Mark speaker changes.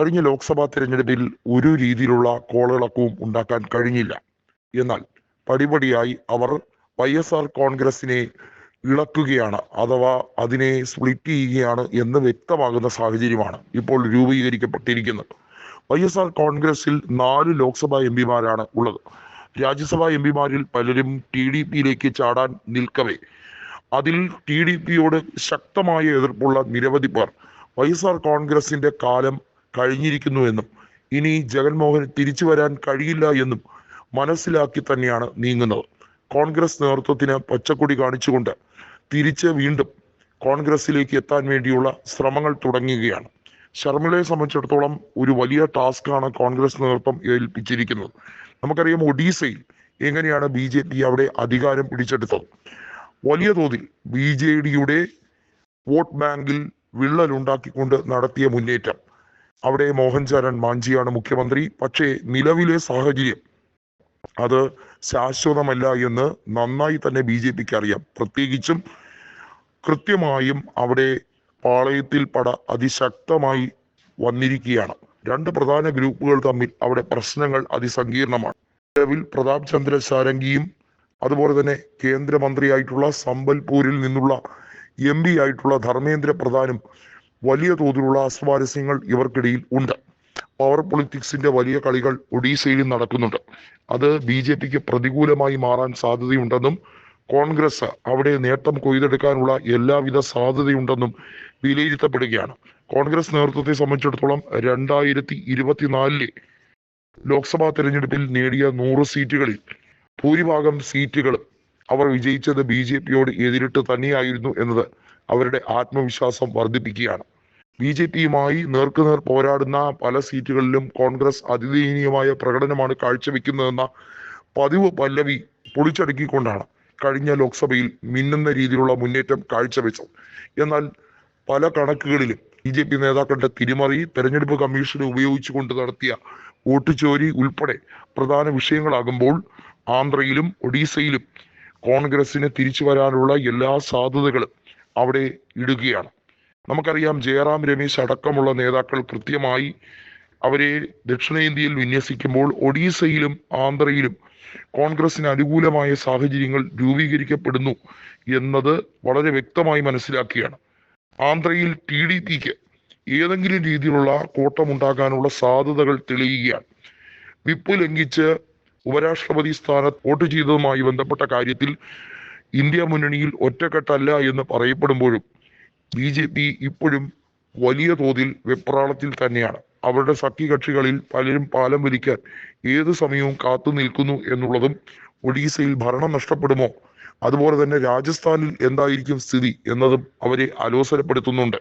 Speaker 1: കഴിഞ്ഞ ലോക്സഭാ തെരഞ്ഞെടുപ്പിൽ ഒരു രീതിയിലുള്ള കോളിളക്കവും ഉണ്ടാക്കാൻ കഴിഞ്ഞില്ല. എന്നാൽ പടിപടിയായി അവർ വൈ എസ് ആർ കോൺഗ്രസിനെ ഇളക്കുകയാണ് അഥവാ അതിനെ സ്പ്ലിറ്റ് ചെയ്യുകയാണ് എന്ന് വ്യക്തമാകുന്ന സാഹചര്യമാണ് ഇപ്പോൾ രൂപീകരിക്കപ്പെട്ടിരിക്കുന്നത്. വൈ എസ് ആർ കോൺഗ്രസിൽ നാല് ലോക്സഭാ എം പിമാരാണ് ഉള്ളത്. രാജ്യസഭാ എം പിമാരിൽ പലരും ടി ഡി പിയിലേക്ക് ചാടാൻ നിൽക്കവേ. അതിൽ ടി ഡി പിയോട് ശക്തമായ എതിർപ്പുള്ള നിരവധി പേർ വൈ എസ് ആർ കോൺഗ്രസിന്റെ കാലം കഴിഞ്ഞിരിക്കുന്നുവെന്നും ഇനി ജഗൻമോഹന് തിരിച്ചു വരാൻ കഴിയില്ല എന്നും മനസ്സിലാക്കി തന്നെയാണ് നീങ്ങുന്നത്. കോൺഗ്രസ് നേതൃത്വത്തിന് പച്ചക്കൊടി കാണിച്ചുകൊണ്ട് തിരിച്ച് വീണ്ടും കോൺഗ്രസിലേക്ക് എത്താൻ വേണ്ടിയുള്ള ശ്രമങ്ങൾ തുടങ്ങുകയാണ്. ശർമിളയെ സംബന്ധിച്ചിടത്തോളം ഒരു വലിയ ടാസ്ക്കാണ് കോൺഗ്രസ് നേതൃത്വം ഏൽപ്പിച്ചിരിക്കുന്നത്. നമുക്കറിയാം ഒഡീസയിൽ എങ്ങനെയാണ് ബി ജെ പി അവിടെ അധികാരം പിടിച്ചെടുത്തത്. വലിയ തോതിൽ ബി ജെ ഡിയുടെ വോട്ട് ബാങ്കിൽ വിള്ളലുണ്ടാക്കിക്കൊണ്ട് നടത്തിയ മുന്നേറ്റം. അവിടെ മോഹൻചാരൻ മാഞ്ചിയാണ് മുഖ്യമന്ത്രി. പക്ഷേ നിലവിലെ സാഹചര്യം അത് ശാശ്വതമല്ല എന്ന് നന്നായി തന്നെ ബി ജെ പിക്ക് അറിയാം. പ്രത്യേകിച്ചും കൃത്യമായും അവിടെ പാളയത്തിൽ പട അതിശക്തമായി വന്നിരിക്കുകയാണ്. രണ്ട് പ്രധാന ഗ്രൂപ്പുകൾ തമ്മിൽ അവിടെ പ്രശ്നങ്ങൾ അതിസങ്കീർണമാണ്. നിലവിൽ പ്രതാപ് ചന്ദ്ര സാരംഗിയും അതുപോലെ തന്നെ കേന്ദ്രമന്ത്രിയായിട്ടുള്ള സമ്പൽപൂരിൽ നിന്നുള്ള എം പി ആയിട്ടുള്ള ധർമ്മേന്ദ്ര പ്രധാനും വലിയ തോതിലുള്ള അസ്വാരസ്യങ്ങൾ ഇവർക്കിടയിൽ ഉണ്ട്. പവർ പൊളിറ്റിക്സിന്റെ വലിയ കളികൾ ഒഡീസയിൽ നടക്കുന്നുണ്ട്. അത് ബി ജെ പിക്ക് പ്രതികൂലമായി മാറാൻ സാധ്യതയുണ്ടെന്നും കോൺഗ്രസ് അവിടെ നേട്ടം കൊയ്തെടുക്കാനുള്ള എല്ലാവിധ സാധ്യതയുണ്ടെന്നും വിലയിരുത്തപ്പെടുകയാണ്. കോൺഗ്രസ് നേതൃത്വത്തെ സംബന്ധിച്ചിടത്തോളം രണ്ടായിരത്തി ഇരുപത്തിനാലിലെ ലോക്സഭാ തെരഞ്ഞെടുപ്പിൽ നേടിയ നൂറ് സീറ്റുകളിൽ ഭൂരിഭാഗം സീറ്റുകളും അവർ വിജയിച്ചത് ബി ജെ പിയോട് എതിരിട്ട് തന്നെയായിരുന്നു എന്നത് അവരുടെ ആത്മവിശ്വാസം വർദ്ധിപ്പിക്കുകയാണ്. ബി ജെ പിയുമായി നേർക്കുനേർ പോരാടുന്ന പല സീറ്റുകളിലും കോൺഗ്രസ് അതിദയനീയമായ പ്രകടനമാണ് കാഴ്ചവെക്കുന്നതെന്ന പതിവ് പല്ലവി പൊളിച്ചടുക്കിക്കൊണ്ടാണ് കഴിഞ്ഞ ലോക്സഭയിൽ മിന്നുന്ന രീതിയിലുള്ള മുന്നേറ്റം കാഴ്ചവെച്ചത്. എന്നാൽ പല കണക്കുകളിലും ബി ജെ പി നേതാക്കളുടെ തിരിമറി തെരഞ്ഞെടുപ്പ് കമ്മീഷനെ ഉപയോഗിച്ചുകൊണ്ട് നടത്തിയ വോട്ട് ചോരി ഉൾപ്പെടെ പ്രധാന വിഷയങ്ങളാകുമ്പോൾ ആന്ധ്രയിലും ഒഡീസയിലും കോൺഗ്രസിന് തിരിച്ചു വരാനുള്ള എല്ലാ സാധ്യതകളും അവിടെ ഇടുകയാണ്. നമുക്കറിയാം ജയറാം രമേശ് അടക്കമുള്ള നേതാക്കൾ കൃത്യമായി അവരെ ദക്ഷിണേന്ത്യയിൽ വിന്യസിക്കുമ്പോൾ ഒഡീസയിലും ആന്ധ്രയിലും കോൺഗ്രസിന് അനുകൂലമായ സാഹചര്യങ്ങൾ രൂപീകരിക്കപ്പെടുന്നു എന്നത് വളരെ വ്യക്തമായി മനസ്സിലാക്കിയാണ് ആന്ധ്രയിൽ ടി ഡി പിക്ക് ഏതെങ്കിലും രീതിയിലുള്ള കോട്ടമുണ്ടാകാനുള്ള സാധ്യതകൾ തെളിയുകയാണ്. വിപ്പ് ലംഘിച്ച് ഉപരാഷ്ട്രപതി സ്ഥാനത്ത് വോട്ട് ചെയ്തതുമായി ബന്ധപ്പെട്ട കാര്യത്തിൽ ഇന്ത്യ മുന്നണിയിൽ ഒറ്റക്കെട്ടല്ല എന്ന് പറയപ്പെടുമ്പോഴും ബി ജെ പി ഇപ്പോഴും വലിയ തോതിൽ വെപ്രാളത്തിൽ തന്നെയാണ്. അവരുടെ സഖ്യകക്ഷികളിൽ പലരും പാലം വലിക്കാൻ ഏത് സമയവും കാത്തു നിൽക്കുന്നു എന്നുള്ളതും ഒഡീസയിൽ ഭരണം നഷ്ടപ്പെടുമോ? അതുപോലെ തന്നെ രാജസ്ഥാനിൽ എന്തായിരിക്കും സ്ഥിതി എന്നതും അവരെ അലോസരപ്പെടുത്തുന്നുണ്ട്.